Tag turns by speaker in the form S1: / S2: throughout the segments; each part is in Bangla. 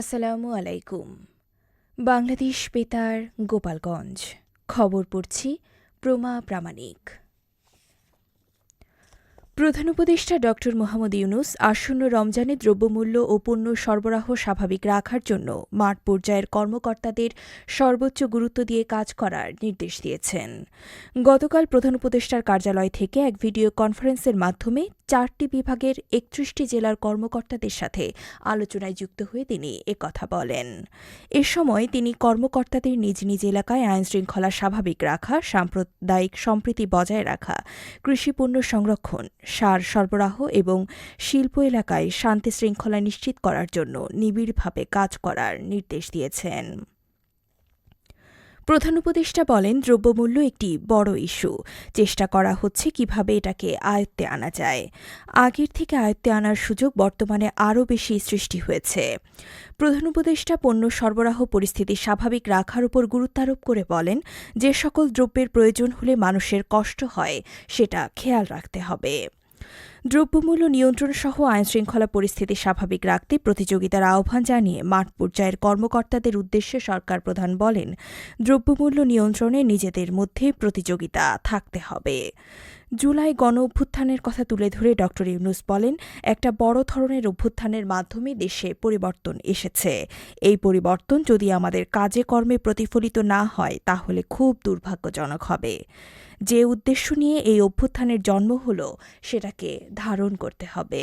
S1: আসসালামু আলাইকুম বাংলাদেশ বেতার গোপালগঞ্জ খবর পড়ছি প্রমা প্রামাণিক প্রধান উপদেষ্টা ড মোহাম্মদ ইউনুস আসন্ন রমজানে দ্রব্যমূল্য ও পণ্য সরবরাহ স্বাভাবিক রাখার জন্য মাঠ পর্যায়ের কর্মকর্তাদের সর্বোচ্চ গুরুত্ব দিয়ে কাজ করার নির্দেশ দিয়েছেন গতকাল প্রধান উপদেষ্টার কার্যালয় থেকে এক ভিডিও কনফারেন্সের মাধ্যমে চারটি বিভাগের একত্রিশটি জেলার কর্মকর্তাদের সাথে আলোচনায় যুক্ত হয়ে তিনি একথা বলেন এ সময় তিনি কর্মকর্তাদের নিজ নিজ এলাকায় আইন শৃঙ্খলা স্বাভাবিক রাখা সাম্প্রদায়িক সম্প্রীতি বজায় রাখা কৃষিপণ্য সংরক্ষণ সার সরবরাহ এবং শিল্প এলাকায় শান্তি শৃঙ্খলা নিশ্চিত করার জন্য নিবিড়ভাবে কাজ করার নির্দেশ দিয়েছেন প্রধান উপদেষ্টা বলেন দ্রব্যমূল্য একটি বড় ইস্যু চেষ্টা করা হচ্ছে কিভাবে এটাকে আয়ত্তে আনা যায় আগের থেকে আয়ত্তে আনার সুযোগ বর্তমানে আরও বেশি সৃষ্টি হয়েছে প্রধান উপদেষ্টা পণ্য সরবরাহ পরিস্থিতি স্বাভাবিক রাখার উপর গুরুত্বারোপ করে বলেন যে সকল দ্রব্যের প্রয়োজন হলে মানুষের কষ্ট হয় সেটা খেয়াল রাখতে হবে দ্রব্যমূল্য নিয়ন্ত্রণ সহ আইনশৃঙ্খলা পরিস্থিতি স্বাভাবিক রাখতে প্রতিযোগিতার আহ্বান জানিয়ে মাঠ পর্যায়ের কর্মকর্তাদের উদ্দেশ্যে সরকার প্রধান বলেন দ্রব্যমূল্য নিয়ন্ত্রণে নিজেদের মধ্যে প্রতিযোগিতা থাকতে হবে জুলাই গণ অভ্যুত্থানের কথা তুলে ধরে ড ইউনুস বলেন একটা বড় ধরনের অভ্যুত্থানের মাধ্যমে দেশে পরিবর্তন এসেছে এই পরিবর্তন যদি আমাদের কাজে কর্মে প্রতিফলিত না হয় তাহলে খুব দুর্ভাগ্যজনক হবে যে উদ্দেশ্য নিয়ে এই অভ্যুত্থানের জন্ম হলো সেটাকে ধারণ করতে হবে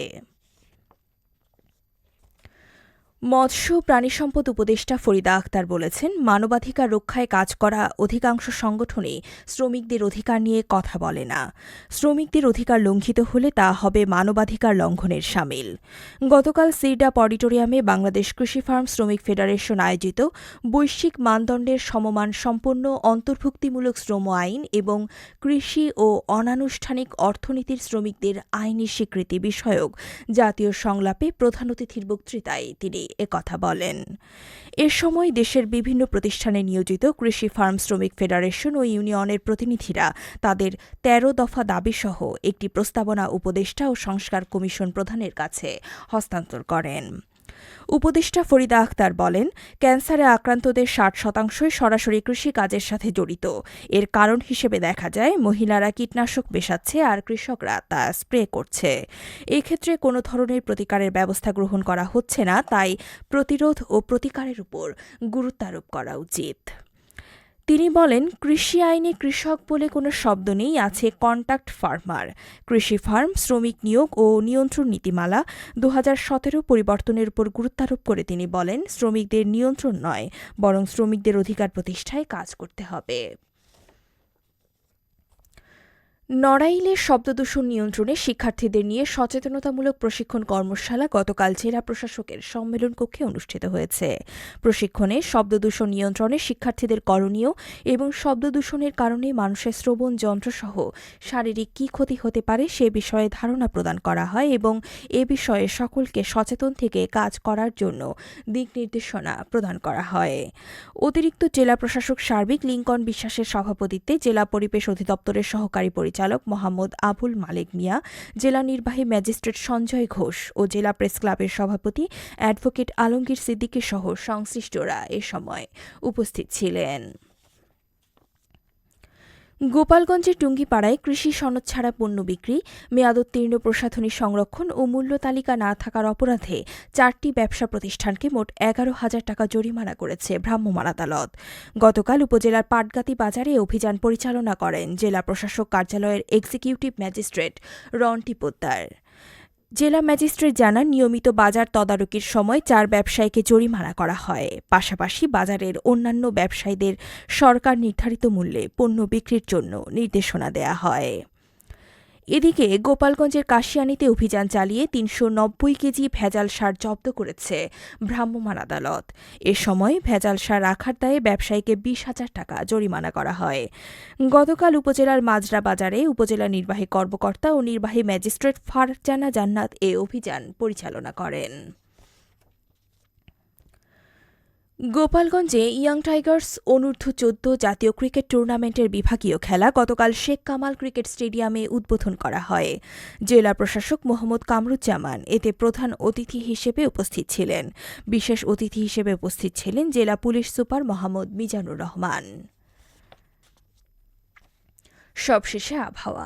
S1: মৎস্য প্রাণী উপদেষ্টা ফরিদা আক্তার বলেছেন মানবাধিকার রক্ষায় কাজ করা অধিকাংশ সংগঠনে শ্রমিকদের অধিকার নিয়ে কথা বলে না শ্রমিকদের অধিকার লঙ্ঘিত হলে তা হবে মানবাধিকার লঙ্ঘনের সামিল গতকাল সিরডা অডিটোরিয়ামে বাংলাদেশ কৃষি ফার্ম শ্রমিক ফেডারেশন আয়োজিত বৈশ্বিক মানদণ্ডের সমমান সম্পন্ন অন্তর্ভুক্তিমূলক শ্রম আইন এবং কৃষি ও অনানুষ্ঠানিক অর্থনীতির শ্রমিকদের আইনি স্বীকৃতি বিষয়ক জাতীয় সংলাপে প্রধান অতিথির বক্তৃতায় তিনি একথা বলেন এ সময় দেশের বিভিন্ন প্রতিষ্ঠানে নিয়োজিত কৃষি ফার্ম শ্রমিক ফেডারেশন ও ইউনিয়নের প্রতিনিধিরা তাদের তেরো দফা দাবিসহ একটি প্রস্তাবনা উপদেষ্টা ও সংস্কার কমিশন প্রধানের কাছে হস্তান্তর করেন উপদেষ্টা ফরিদা আখতার বলেন ক্যান্সারে আক্রান্তদের ষাট শতাংশই সরাসরি কৃষি কাজের সাথে জড়িত এর কারণ হিসেবে দেখা যায় মহিলারা কীটনাশক বেশাচ্ছে আর কৃষকরা তা স্প্রে করছে এক্ষেত্রে কোনো ধরনের প্রতিকারের ব্যবস্থা গ্রহণ করা হচ্ছে না তাই প্রতিরোধ ও প্রতিকারের উপর গুরুত্বারোপ করা উচিত তিনি বলেন কৃষি আইনে কৃষক বলে কোনো শব্দ নেই আছে কন্ট্যাক্ট ফার্মার কৃষি ফার্ম শ্রমিক নিয়োগ ও নিয়ন্ত্রণ নীতিমালা দু পরিবর্তনের উপর গুরুত্বারোপ করে তিনি বলেন শ্রমিকদের নিয়ন্ত্রণ নয় বরং শ্রমিকদের অধিকার প্রতিষ্ঠায় কাজ করতে হবে নড়াইলে শব্দদূষণ নিয়ন্ত্রণে শিক্ষার্থীদের নিয়ে সচেতনতামূলক প্রশিক্ষণ কর্মশালা গতকাল জেলা প্রশাসকের সম্মেলন কক্ষে অনুষ্ঠিত হয়েছে প্রশিক্ষণে শব্দদূষণ নিয়ন্ত্রণে শিক্ষার্থীদের করণীয় এবং শব্দদূষণের কারণে মানুষের শ্রবণ যন্ত্রসহ শারীরিক কী ক্ষতি হতে পারে সে বিষয়ে ধারণা প্রদান করা হয় এবং এ বিষয়ে সকলকে সচেতন থেকে কাজ করার জন্য দিক নির্দেশনা প্রদান করা হয় অতিরিক্ত জেলা প্রশাসক সার্বিক লিঙ্কন বিশ্বাসের সভাপতিত্বে জেলা পরিবেশ অধিদপ্তরের সহকারী পরিচালক মোহাম্মদ আবুল মালিক মিয়া জেলা নির্বাহী ম্যাজিস্ট্রেট সঞ্জয় ঘোষ ও জেলা প্রেস ক্লাবের সভাপতি অ্যাডভোকেট আলমগীর সিদ্দিকী সহ সংশ্লিষ্টরা এ সময় উপস্থিত ছিলেন গোপালগঞ্জের টুঙ্গিপাড়ায় কৃষি সনদ ছাড়া পণ্য বিক্রি মেয়াদোত্তীর্ণ প্রসাধনী সংরক্ষণ ও মূল্য তালিকা না থাকার অপরাধে চারটি ব্যবসা প্রতিষ্ঠানকে মোট এগারো হাজার টাকা জরিমানা করেছে ভ্রাম্যমাণ আদালত গতকাল উপজেলার পাটগাতি বাজারে অভিযান পরিচালনা করেন জেলা প্রশাসক কার্যালয়ের এক্সিকিউটিভ ম্যাজিস্ট্রেট রন্টি পোদ্দার জেলা ম্যাজিস্ট্রেট জানান নিয়মিত বাজার তদারকির সময় চার ব্যবসায়ীকে জরিমানা করা হয় পাশাপাশি বাজারের অন্যান্য ব্যবসায়ীদের সরকার নির্ধারিত মূল্যে পণ্য বিক্রির জন্য নির্দেশনা দেয়া হয় এদিকে গোপালগঞ্জের কাশিয়ানিতে অভিযান চালিয়ে তিনশো নব্বই কেজি ভেজাল সার জব্দ করেছে ভ্রাম্যমাণ আদালত এ সময় ভেজাল সার রাখার দায়ে ব্যবসায়ীকে বিশ হাজার টাকা জরিমানা করা হয় গতকাল উপজেলার মাজরা বাজারে উপজেলা নির্বাহী কর্মকর্তা ও নির্বাহী ম্যাজিস্ট্রেট ফারজানা জান্নাত এ অভিযান পরিচালনা করেন গোপালগঞ্জে ইয়াং টাইগার্স অনূর্ধ্ব চোদ্দ জাতীয় ক্রিকেট টুর্নামেন্টের বিভাগীয় খেলা গতকাল শেখ কামাল ক্রিকেট স্টেডিয়ামে উদ্বোধন করা হয় জেলা প্রশাসক মোহাম্মদ কামরুজ্জামান এতে প্রধান অতিথি হিসেবে উপস্থিত ছিলেন বিশেষ অতিথি হিসেবে উপস্থিত ছিলেন জেলা পুলিশ সুপার মোহাম্মদ মিজানুর রহমান সবশেষে আবহাওয়া